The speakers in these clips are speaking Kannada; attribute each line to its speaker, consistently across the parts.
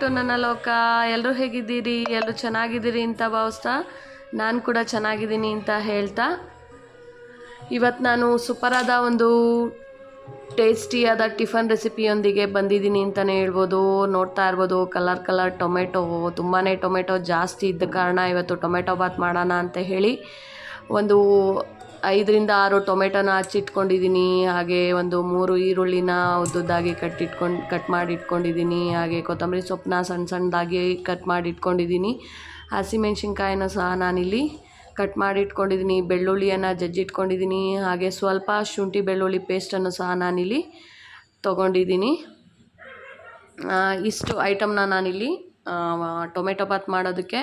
Speaker 1: ಟು ನನ್ನ ಲೋಕ ಎಲ್ಲರೂ ಹೇಗಿದ್ದೀರಿ ಎಲ್ಲರೂ ಚೆನ್ನಾಗಿದ್ದೀರಿ ಅಂತ ಭಾವಿಸ್ತಾ ನಾನು ಕೂಡ ಚೆನ್ನಾಗಿದ್ದೀನಿ ಅಂತ ಹೇಳ್ತಾ. ಇವತ್ತು ನಾನು ಸೂಪರಾದ ಒಂದು ಟೇಸ್ಟಿಯಾದ ಟಿಫನ್ ರೆಸಿಪಿಯೊಂದಿಗೆ ಬಂದಿದ್ದೀನಿ ಅಂತಲೇ ಹೇಳ್ಬೋದು. ನೋಡ್ತಾ ಇರ್ಬೋದು, ಕಲರ್ ಕಲರ್ ಟೊಮೆಟೊ ತುಂಬಾ ಟೊಮೆಟೊ ಜಾಸ್ತಿ ಇದ್ದ ಕಾರಣ ಇವತ್ತು ಟೊಮೆಟೊ ಬಾತ್ ಮಾಡೋಣ ಅಂತ ಹೇಳಿ ಒಂದು ಐದರಿಂದ ಆರು ಟೊಮೆಟೊನ ಹಚ್ಚಿಟ್ಕೊಂಡಿದ್ದೀನಿ ಹಾಗೆ ಒಂದು ಮೂರು ಈರುಳ್ಳಿನ ಉದ್ದುದ್ದಾಗಿ ಕಟ್ಟಿಟ್ಕೊಂಡು ಕಟ್ ಮಾಡಿ ಇಟ್ಕೊಂಡಿದ್ದೀನಿ, ಹಾಗೆ ಕೊತ್ತಂಬರಿ ಸೊಪ್ಪನ್ನ ಸಣ್ಣ ಸಣ್ಣದಾಗಿ ಕಟ್ ಮಾಡಿ ಇಟ್ಕೊಂಡಿದ್ದೀನಿ. ಸಹ ನಾನಿಲ್ಲಿ ಕಟ್ ಮಾಡಿ ಇಟ್ಕೊಂಡಿದ್ದೀನಿ. ಬೆಳ್ಳುಳ್ಳಿಯನ್ನು ಜಜ್ಜಿಟ್ಕೊಂಡಿದ್ದೀನಿ ಹಾಗೆ ಸ್ವಲ್ಪ ಶುಂಠಿ ಬೆಳ್ಳುಳ್ಳಿ ಪೇಸ್ಟನ್ನು ಸಹ ನಾನಿಲ್ಲಿ ತೊಗೊಂಡಿದ್ದೀನಿ. ಇಷ್ಟು ಐಟಮ್ನ ನಾನಿಲ್ಲಿ ಟೊಮೆಟೊ ಬಾತ್ ಮಾಡೋದಕ್ಕೆ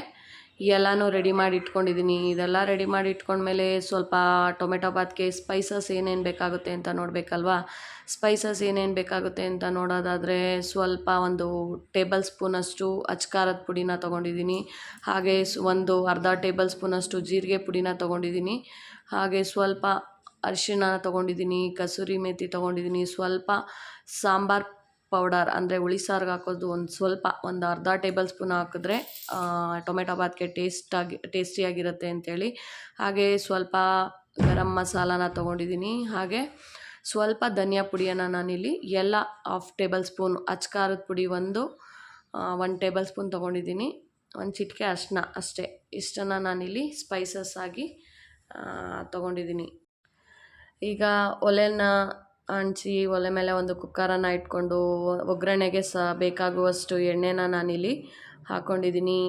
Speaker 1: ಎಲ್ಲನೂ ರೆಡಿ ಮಾಡಿ ಇಟ್ಕೊಂಡಿದ್ದೀನಿ ಇದೆಲ್ಲ ರೆಡಿ ಮಾಡಿ ಇಟ್ಕೊಂಡ್ಮೇಲೆ ಸ್ವಲ್ಪ ಟೊಮೆಟೊ ಬಾತ್ಗೆ ಸ್ಪೈಸಸ್ ಏನೇನು ಬೇಕಾಗುತ್ತೆ ಅಂತ ನೋಡಬೇಕಲ್ವಾ? ಸ್ಪೈಸಸ್ ಏನೇನು ಬೇಕಾಗುತ್ತೆ ಅಂತ ನೋಡೋದಾದರೆ ಸ್ವಲ್ಪ ಒಂದು ಟೇಬಲ್ ಸ್ಪೂನಷ್ಟು ಅಚ್ಕಾರದ ಪುಡಿನ ತೊಗೊಂಡಿದ್ದೀನಿ ಹಾಗೆ ಒಂದು ಅರ್ಧ ಟೇಬಲ್ ಸ್ಪೂನಷ್ಟು ಜೀರಿಗೆ ಪುಡಿನ ತೊಗೊಂಡಿದ್ದೀನಿ ಹಾಗೆ ಸ್ವಲ್ಪ ಅರಿಶಿನ ತೊಗೊಂಡಿದ್ದೀನಿ ಕಸೂರಿ ಮೇಥಿ ತೊಗೊಂಡಿದ್ದೀನಿ ಸ್ವಲ್ಪ ಸಾಂಬಾರ್ ಪೌಡರ್ ಅಂದರೆ ಹುಳಿ ಸಾರ್ಗೆ ಹಾಕೋದು ಒಂದು ಸ್ವಲ್ಪ ಒಂದು ಅರ್ಧ ಟೇಬಲ್ ಸ್ಪೂನ್ ಹಾಕಿದ್ರೆ ಟೊಮೆಟೊ ಬಾತ್ಗೆ ಟೇಸ್ಟಾಗಿ ಟೇಸ್ಟಿಯಾಗಿರುತ್ತೆ ಅಂಥೇಳಿ ಹಾಗೆ ಸ್ವಲ್ಪ ಗರಂ ಮಸಾಲಾನ ತೊಗೊಂಡಿದ್ದೀನಿ ಹಾಗೆ ಸ್ವಲ್ಪ ಧನಿಯಾ ಪುಡಿಯನ್ನು ನಾನಿಲ್ಲಿ ಎಲ್ಲ ಹಾಫ್ ಟೇಬಲ್ ಸ್ಪೂನ್ ಅಚ್ಕಾರದ ಪುಡಿ ಒಂದು ಒನ್ ಟೇಬಲ್ ಸ್ಪೂನ್ ತೊಗೊಂಡಿದ್ದೀನಿ ಒಂದು ಚಿಟಿಕೆ ಅಷ್ಟನ್ನ ಅಷ್ಟೇ. ಇಷ್ಟನ್ನು ನಾನಿಲ್ಲಿ ಸ್ಪೈಸಸ್ ಆಗಿ ತೊಗೊಂಡಿದ್ದೀನಿ ಈಗ ಒಲೆನ ಹಂಚಿ ಒಲೆ ಮೇಲೆ ಒಂದು ಕುಕ್ಕರನ್ನು ಇಟ್ಕೊಂಡು ಒಗ್ಗರಣೆಗೆ ಸಹ ಬೇಕಾಗುವಷ್ಟು ಎಣ್ಣೆನ ನಾನಿಲ್ಲಿ ಹಾಕ್ಕೊಂಡಿದ್ದೀನಿ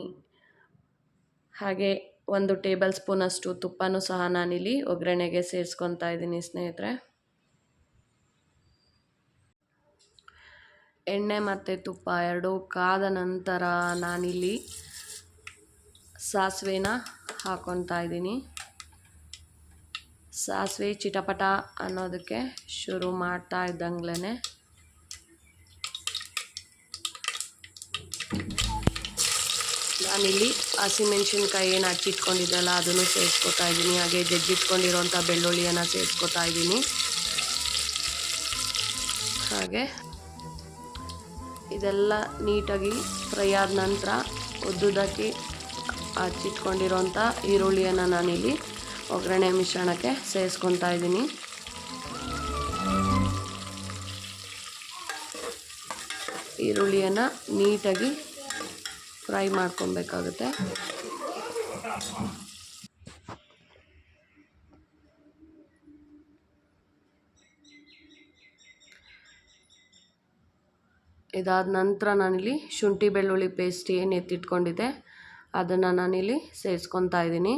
Speaker 1: ಹಾಗೆ ಒಂದು ಟೇಬಲ್ ಸ್ಪೂನಷ್ಟು ತುಪ್ಪನೂ ಸಹ ನಾನಿಲ್ಲಿ ಒಗ್ಗರಣೆಗೆ ಸೇರಿಸ್ಕೊತಾ ಇದ್ದೀನಿ ಸ್ನೇಹಿತರೆ. ಎಣ್ಣೆ ಮತ್ತು ತುಪ್ಪ ಎರಡೂ ಕಾದ ನಂತರ ನಾನಿಲ್ಲಿ ಸಾಸಿವೆನ ಹಾಕ್ಕೊತಾ ಇದ್ದೀನಿ. ಸಾಸಿವೆ ಚಿಟಪಟ ಅನ್ನೋದಕ್ಕೆ ಶುರು ಮಾಡ್ತಾ ಇದ್ದಂಗ್ಲೇ ನಾನಿಲ್ಲಿ ಹಸಿಮೆಣ್ಸಿನ್ಕಾಯಿ ಏನು ಹಚ್ಚಿಟ್ಕೊಂಡಿದ್ದಲ್ಲ ಅದನ್ನು ಸೇರಿಸ್ಕೊತಾ ಇದ್ದೀನಿ. ಹಾಗೆ ಜಜ್ಜಿಟ್ಕೊಂಡಿರೋಂಥ ಬೆಳ್ಳುಳ್ಳಿಯನ್ನು ಸೇರಿಸ್ಕೊತಾ ಇದ್ದೀನಿ. ಹಾಗೆ ಇದೆಲ್ಲ ನೀಟಾಗಿ ಫ್ರೈ ಆದ ನಂತರ ಉದ್ದುದಕ್ಕೆ ಹಚ್ಚಿಟ್ಕೊಂಡಿರೋಂಥ ಈರುಳ್ಳಿಯನ್ನು ನಾನಿಲ್ಲಿ ಒಗ್ಗರಣೆ ಮಿಶ್ರಣಕ್ಕೆ ಸೇರಿಸ್ಕೊತಾ ಇದ್ದೀನಿ. ಈರುಳ್ಳಿಯನ್ನು ನೀಟಾಗಿ ಫ್ರೈ ಮಾಡ್ಕೊಬೇಕಾಗುತ್ತೆ. ಇದಾದ ನಂತರ ನಾನಿಲ್ಲಿ ಶುಂಠಿ ಬೆಳ್ಳುಳ್ಳಿ ಪೇಸ್ಟ್ ಏನು ಎತ್ತಿಟ್ಕೊಂಡಿದ್ದೆ, ಅದನ್ನು ನಾನಿಲ್ಲಿ ಸೇರಿಸ್ಕೊತಾ ಇದ್ದೀನಿ.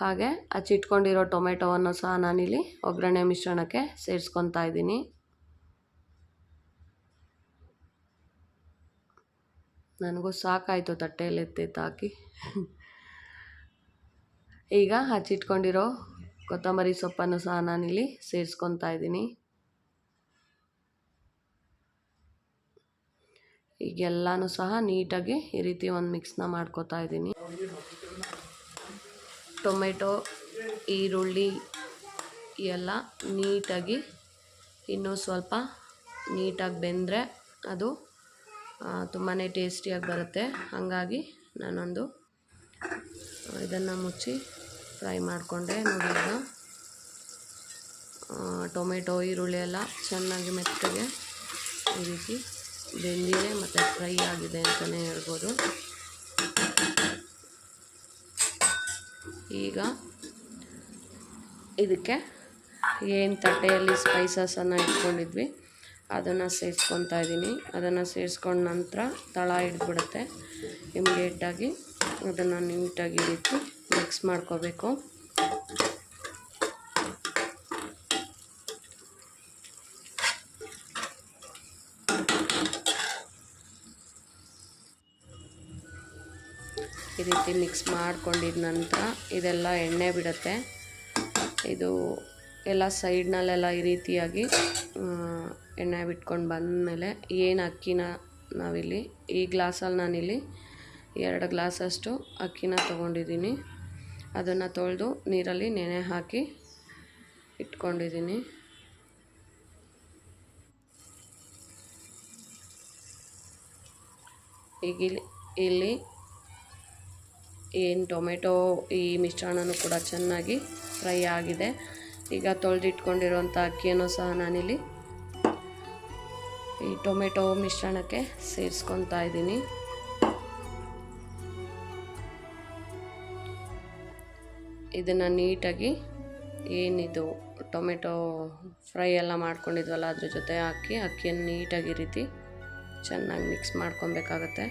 Speaker 1: ಹಾಗೆ ಹಚ್ಚಿಟ್ಕೊಂಡಿರೋ ಟೊಮೆಟೊವನ್ನು ಸಹ ನಾನಿಲ್ಲಿ ಒಗ್ಗರಣೆ ಮಿಶ್ರಣಕ್ಕೆ ಸೇರಿಸ್ಕೊತಾ ಇದ್ದೀನಿ. ನನಗೂ ಸಾಕಾಯಿತು ತಟ್ಟೆಯಲ್ಲಿ ಹಾಕಿ. ಈಗ ಹಚ್ಚಿಟ್ಕೊಂಡಿರೋ ಕೊತ್ತಂಬರಿ ಸೊಪ್ಪನ್ನು ಸಹ ನಾನಿಲ್ಲಿ ಸೇರಿಸ್ಕೊತಾ ಇದ್ದೀನಿ. ಈಗೆಲ್ಲನೂ ಸಹ ನೀಟಾಗಿ ಈ ರೀತಿ ಒಂದು ಮಿಕ್ಸ್ನ ಮಾಡ್ಕೋತಾ ಇದ್ದೀನಿ. ಟೊಮೆಟೊ, ಈರುಳ್ಳಿ ಎಲ್ಲ ನೀಟಾಗಿ ಇನ್ನೂ ಸ್ವಲ್ಪ ನೀಟಾಗಿ ಬೆಂದರೆ ಅದು ತುಂಬಾ ಟೇಸ್ಟಿಯಾಗಿ ಬರುತ್ತೆ. ಹಾಗಾಗಿ ನಾನೊಂದು ಇದನ್ನು ಮುಚ್ಚಿ ಫ್ರೈ ಮಾಡಿಕೊಂಡೆ. ನೋಡಿ ಟೊಮೆಟೊ, ಈರುಳ್ಳಿ ಎಲ್ಲ ಚೆನ್ನಾಗಿ ಮೆತ್ತಗೆ ಈ ರೀತಿ ಬೆಂದಿದೆ ಮತ್ತು ಫ್ರೈ ಆಗಿದೆ ಅಂತಲೇ ಹೇಳ್ಬೋದು. ಈಗ ಇದಕ್ಕೆ ಏನು ತಟ್ಟೆಯಲ್ಲಿ ಸ್ಪೈಸಸನ್ನು ಇಟ್ಕೊಂಡಿದ್ವಿ, ಅದನ್ನು ಸೇರಿಸ್ಕೊತಾ ಇದ್ದೀನಿ ಅದನ್ನು ಸೇರಿಸ್ಕೊಂಡ ನಂತರ ತಳ ಹಿಡ್ಬಿಡುತ್ತೆ ಇಮಿಡಿಯೇಟಾಗಿ ಅದನ್ನು ನೀಟಾಗಿ ಇಟ್ಟು ಮಿಕ್ಸ್ ಮಾಡ್ಕೋಬೇಕು. ರೀತಿ ಮಿಕ್ಸ್ ಮಾಡ್ಕೊಂಡಿದ ನಂತರ ಇದೆಲ್ಲ ಎಣ್ಣೆ ಬಿಡುತ್ತೆ. ಇದು ಎಲ್ಲ ಸೈಡ್ನಲ್ಲೆಲ್ಲ ಈ ರೀತಿಯಾಗಿ ಎಣ್ಣೆ ಬಿಟ್ಕೊಂಡು ಬಂದಮೇಲೆ ಏನು ಅಕ್ಕಿನ ನಾವಿಲ್ಲಿ, ಈ ಗ್ಲಾಸಲ್ಲಿ ನಾನಿಲ್ಲಿ ಎರಡು ಗ್ಲಾಸಷ್ಟು ಅಕ್ಕಿನ ತೊಗೊಂಡಿದ್ದೀನಿ. ಅದನ್ನು ತೊಳೆದು ನೀರಲ್ಲಿ ನೆನೆ ಹಾಕಿ ಇಟ್ಕೊಂಡಿದ್ದೀನಿ. ಈಗ ಇಲ್ಲಿ ಇಲ್ಲಿ ಏನು ಟೊಮೆಟೊ ಈ ಮಿಶ್ರಣನೂ ಕೂಡ ಚೆನ್ನಾಗಿ ಫ್ರೈ ಆಗಿದೆ. ಈಗ ತೊಳೆದಿಟ್ಕೊಂಡಿರುವಂಥ ಅಕ್ಕಿಯನ್ನು ಸಹ ನಾನಿಲ್ಲಿ ಈ ಟೊಮೆಟೊ ಮಿಶ್ರಣಕ್ಕೆ ಸೇರಿಸ್ಕೊತಾ ಇದ್ದೀನಿ. ಇದನ್ನು ನೀಟಾಗಿ ಏನಿದು ಟೊಮೆಟೊ ಫ್ರೈ ಎಲ್ಲ ಮಾಡ್ಕೊಂಡಿದ್ವಲ್ಲ, ಅದ್ರ ಜೊತೆ ಹಾಕಿ ಅಕ್ಕಿಯನ್ನು ನೀಟಾಗಿ ರೀತಿ ಚೆನ್ನಾಗಿ ಮಿಕ್ಸ್ ಮಾಡ್ಕೊಬೇಕಾಗತ್ತೆ.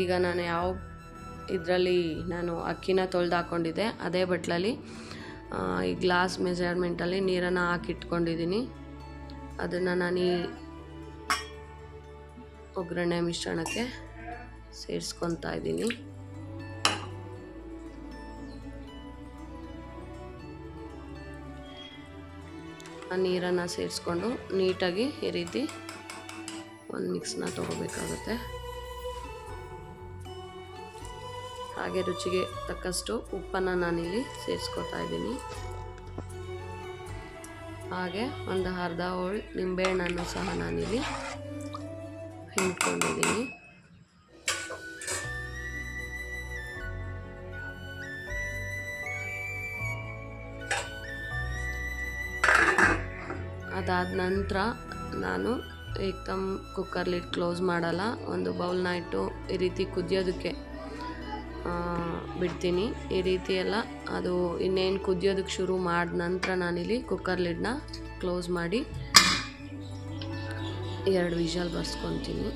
Speaker 1: ಈಗ ನಾನು ಯಾವ ಇದರಲ್ಲಿ ನಾನು ಅಕ್ಕಿನ ತೊಳೆದು ಹಾಕ್ಕೊಂಡಿದ್ದೆ, ಅದೇ ಬಟ್ಲಲ್ಲಿ ಈ ಗ್ಲಾಸ್ ಮೆಜರ್ಮೆಂಟಲ್ಲಿ ನೀರನ್ನು ಹಾಕಿಟ್ಕೊಂಡಿದ್ದೀನಿ. ಅದನ್ನು ನಾನು ಈ ಒಗ್ಗರಣೆ ಮಿಶ್ರಣಕ್ಕೆ ಸೇರಿಸ್ಕೊತಾ ಇದ್ದೀನಿ. ಆ ನೀರನ್ನು ಸೇರಿಸ್ಕೊಂಡು ನೀಟಾಗಿ ಈ ರೀತಿ ಒಂದು ಮಿಕ್ಸ್ನ ತೊಗೋಬೇಕಾಗುತ್ತೆ. ಹಾಗೆ ರುಚಿಗೆ ತಕ್ಕಷ್ಟು ಉಪ್ಪನ್ನು ನಾನಿಲ್ಲಿ ಸೇರಿಸ್ಕೊತಾ ಇದ್ದೀನಿ. ಹಾಗೆ ಒಂದು ಅರ್ಧ ಹೋಳು ನಿಂಬೆಹಣ್ಣನ್ನು ಸಹ ನಾನಿಲ್ಲಿ ಹಿಂಡ್ಕೊಂಡಿದ್ದೀನಿ. ಅದಾದ ನಂತರ ನಾನು ಏಕ್ದಮ್ ಕುಕ್ಕರ್ಲಿಟ್ಟು ಕ್ಲೋಸ್ ಮಾಡಲ್ಲ. ಒಂದು ಬೌಲ್ನ ಇಟ್ಟು ಈ ರೀತಿ ಕುದಿಯೋದಕ್ಕೆ ಬಿಡ್ತೀನಿ. ಈ ರೀತಿ ಎಲ್ಲ ಅದು ಇನ್ನೇನು ಕುದಿಯೋದಕ್ಕೆ ಶುರು ಮಾಡಿದ ನಂತರ ನಾನಿಲ್ಲಿ ಕುಕ್ಕರ್ ಲಿಡ್ನ ಕ್ಲೋಸ್ ಮಾಡಿ ಎರಡು ವಿಷಲ್ ಬರ್ಸ್ಕೊತೀನಿ.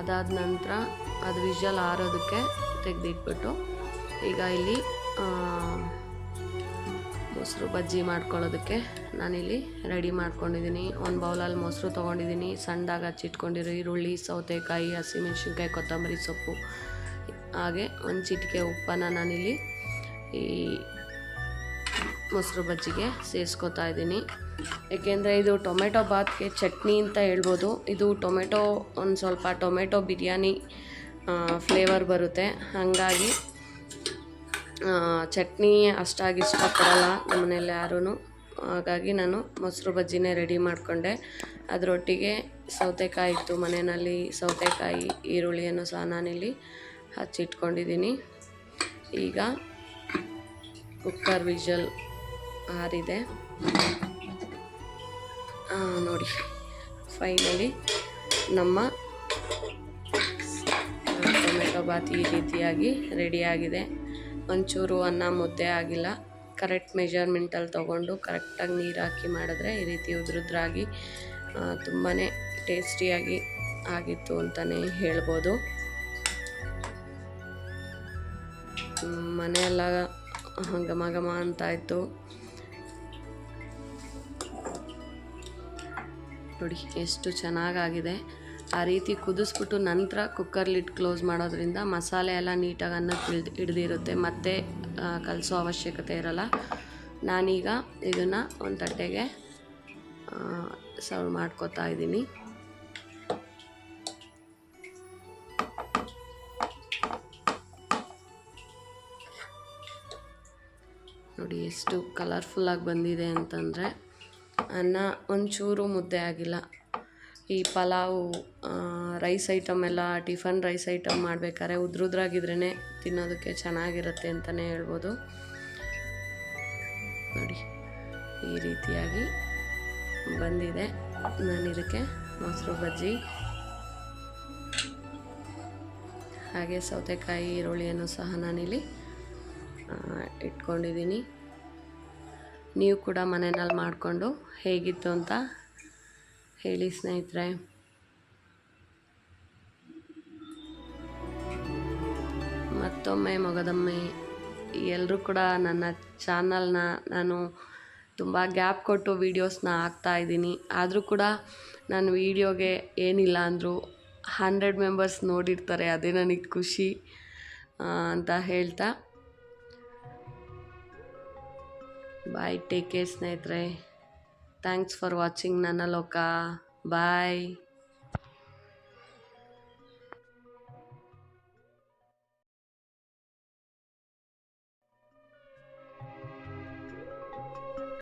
Speaker 1: ಅದಾದ ನಂತರ ಅದು ವಿಷಲ್ ಆರೋದಕ್ಕೆ ತೆಗೆದಿಟ್ಬಿಟ್ಟು ಈಗ ಇಲ್ಲಿ ಮೊಸರು ಬಜ್ಜಿ ಮಾಡ್ಕೊಳ್ಳೋದಕ್ಕೆ ನಾನಿಲ್ಲಿ ರೆಡಿ ಮಾಡ್ಕೊಂಡಿದ್ದೀನಿ. ಒಂದು ಬೌಲಲ್ಲಿ ಮೊಸರು ತೊಗೊಂಡಿದ್ದೀನಿ. ಸಣ್ಣದಾಗಿ ಹಚ್ಚಿಟ್ಕೊಂಡಿರೋ ಈರುಳ್ಳಿ, ಸೌತೆಕಾಯಿ, ಹಸಿಮೆಣ್ಸಿನ್ಕಾಯಿ, ಕೊತ್ತಂಬರಿ ಸೊಪ್ಪು, ಹಾಗೆ ಒಂದು ಚಿಟಿಕೆ ಉಪ್ಪನ್ನು ನಾನಿಲ್ಲಿ ಈ ಮೊಸರು ಬಜ್ಜಿಗೆ ಸೇರಿಸ್ಕೊತಾ ಇದ್ದೀನಿ. ಏಕೆಂದರೆ ಇದು ಟೊಮೆಟೊ ಬಾತ್ಗೆ ಚಟ್ನಿ ಅಂತ ಹೇಳ್ಬೋದು. ಇದು ಟೊಮೆಟೊ, ಒಂದು ಸ್ವಲ್ಪ ಟೊಮೆಟೊ ಬಿರಿಯಾನಿ ಫ್ಲೇವರ್ ಬರುತ್ತೆ. ಹಾಗಾಗಿ ಚಟ್ನಿ ಅಷ್ಟಾಗಿ ಇಷ್ಟಪಡಲ್ಲ ನಮ್ಮನೇಲಿ ಯಾರೂ ಹಾಗಾಗಿ ನಾನು ಮೊಸರು ಬಜ್ಜಿನೇ ರೆಡಿ ಮಾಡಿಕೊಂಡೆ. ಅದರೊಟ್ಟಿಗೆ ಸೌತೆಕಾಯಿ ಇತ್ತು ಮನೆಯಲ್ಲಿ. ಸೌತೆಕಾಯಿ ಈರುಳ್ಳಿಯನ್ನು ಸಹ ನಾನಿಲ್ಲಿ ಹಚ್ಚಿಟ್ಕೊಂಡಿದ್ದೀನಿ. ಈಗ ಕುಕ್ಕರ್ ವಿಜಲ್ ಆರಿದೆ. ಆ, ನೋಡಿ. ಫೈನಲಿ ನಮ್ಮ ಟೊಮೆಟೊ ಬಾತ್ ಈ ರೀತಿಯಾಗಿ ರೆಡಿಯಾಗಿದೆ ಒಂಚೂರು ಅನ್ನ ಮುದ್ದೆ ಆಗಿಲ್ಲ. ಕರೆಕ್ಟ್ ಮೆಜರ್ಮೆಂಟಲ್ಲಿ ತೊಗೊಂಡು ಕರೆಕ್ಟಾಗಿ ನೀರು ಹಾಕಿ ಮಾಡಿದ್ರೆ ಈ ರೀತಿ ಉದ್ರುದ್ರಾಗಿ ತುಂಬಾ ಟೇಸ್ಟಿಯಾಗಿ ಆಗಿತ್ತು ಅಂತಲೇ ಹೇಳ್ಬೋದು. ಮನೆಯೆಲ್ಲ ಘಮ ಘಮ ಅಂತ ಇತ್ತು ನೋಡಿ, ಎಷ್ಟು ಚೆನ್ನಾಗಾಗಿದೆ. ಆ ರೀತಿ ಕುದಿಸ್ಬಿಟ್ಟು ನಂತರ ಕುಕ್ಕರ್ ಲಿಡ್ ಕ್ಲೋಸ್ ಮಾಡೋದ್ರಿಂದ ಮಸಾಲೆ ಎಲ್ಲ ನೀಟಾಗಿ ಅನ್ನಕ್ಕೆ ಹಿಡ್ದು ಹಿಡ್ದಿರುತ್ತೆ, ಮತ್ತೆ ಕಲಸೋ ಅವಶ್ಯಕತೆ ಇರಲ್ಲ. ನಾನೀಗ ಇದನ್ನು ಒಂದು ತಟ್ಟೆಗೆ ಸರ್ವ್ ಮಾಡ್ಕೋತಾ ಇದ್ದೀನಿ. ನೋಡಿ ಎಷ್ಟು ಕಲರ್ಫುಲ್ಲಾಗಿ ಬಂದಿದೆ ಅಂತಂದರೆ, ಅನ್ನ ಒಂಚೂರು ಮುದ್ದೆ ಆಗಿಲ್ಲ. ಈ ಪಲಾವು ರೈಸ್ ಐಟಮ್ ಎಲ್ಲ ಟಿಫನ್ ರೈಸ್ ಐಟಮ್ ಮಾಡ್ಬೇಕಾದ್ರೆ ಉದ್ರುದ್ರಾಗಿದ್ರೇ ತಿನ್ನೋದಕ್ಕೆ ಚೆನ್ನಾಗಿರುತ್ತೆ ಅಂತಲೇ ಹೇಳ್ಬೋದು. ನೋಡಿ, ಈ ರೀತಿಯಾಗಿ ಬಂದಿದೆ. ನಾನು ಇದಕ್ಕೆ ಮೊಸರು ಬಜ್ಜಿ, ಹಾಗೆ ಸೌತೆಕಾಯಿ, ಈರುಳ್ಳಿಯನ್ನು ಸಹ ನಾನಿಲ್ಲಿ ಇಟ್ಕೊಂಡಿದ್ದೀನಿ. ನೀವು ಕೂಡ ಮನೆಯಲ್ಲಿ ಮಾಡಿಕೊಂಡು ಹೇಗಿತ್ತು ಅಂತ ಹೇಳಿ ಸ್ನೇಹಿತರೆ. ಮತ್ತೊಮ್ಮೆ ಮಗದೊಮ್ಮೆ ಎಲ್ಲರೂ ಕೂಡ ನನ್ನ ಚಾನಲ್ನ ನಾನು ತುಂಬ ಗ್ಯಾಪ್ ಕೊಟ್ಟು ವೀಡಿಯೋಸ್ನ ಹಾಕ್ತಾ ಇದ್ದೀನಿ. ಆದರೂ ಕೂಡ ನಾನು ವೀಡಿಯೋಗೆ ಏನಿಲ್ಲ ಅಂದರೂ ಹಂಡ್ರೆಡ್ ಮೆಂಬರ್ಸ್ ನೋಡಿರ್ತಾರೆ, ಅದೇ ನನಗೆ ಖುಷಿ ಅಂತ ಹೇಳ್ತಾ. ಬಾಯ್, ಟೇಕ್ ಕೇರ್ ಸ್ನೇಹಿತರೆ. ಥ್ಯಾಂಕ್ಸ್ ಫಾರ್ ವಾಚಿಂಗ್ ನನ್ನ ಲೋಕ ಬಾಯ್